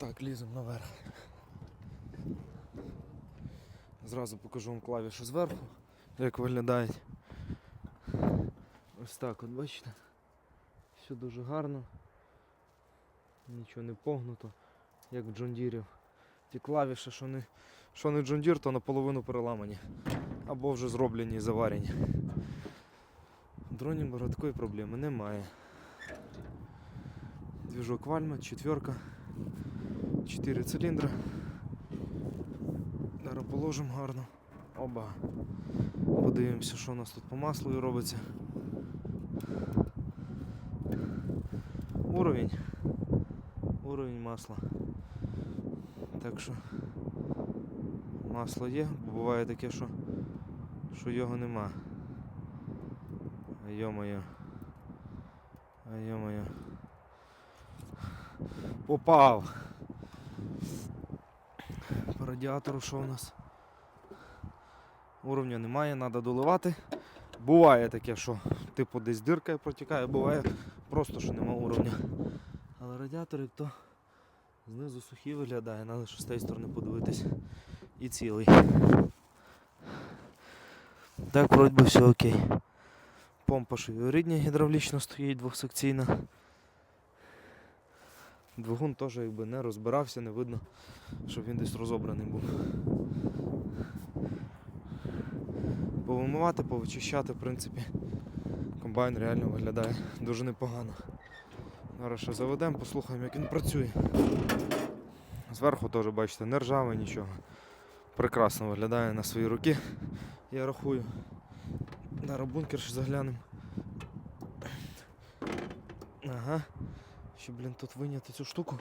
Так, ліземо наверх. Зразу покажу вам клавіші зверху, як виглядають. Ось так от бачите. Все дуже гарно. Нічого не погнуто, як в джондірів. Ті клавіші, що не, що не джондір, то наполовину переламані. Або вже зроблені і заварені. В дроні такої проблеми немає. Двіжок Вальма, четверка, 4 циліндри. Зараз положимо гарно. Оба. Подивимося, що у нас тут по маслу робиться. Уровень. Уровень масла. Так що масло є, бо буває таке, що, що його нема. Йо-моє. Йо-моє. Попав. Радіатору що у нас? Уровня немає, треба доливати. Буває таке, що типу десь дирка протікає, буває просто, що нема уровня. Але радіатор як то знизу сухий виглядає, треба ще з тієї сторони подивитись. І цілий. Так, вроді би все окей. Помпа шевіорідня гідравлічна стоїть двохсекційна. Двигун теж якби не розбирався, не видно, щоб він десь розобраний був. Повимивати, повичищати, в принципі, комбайн реально виглядає дуже непогано. Зараз ще заведемо, послухаємо, як він працює. Зверху теж, бачите, не ржавий нічого. Прекрасно виглядає на свої руки, я рахую. Зараз бункер ще заглянемо. Ага. Ще, блін, тут виняти цю штуку.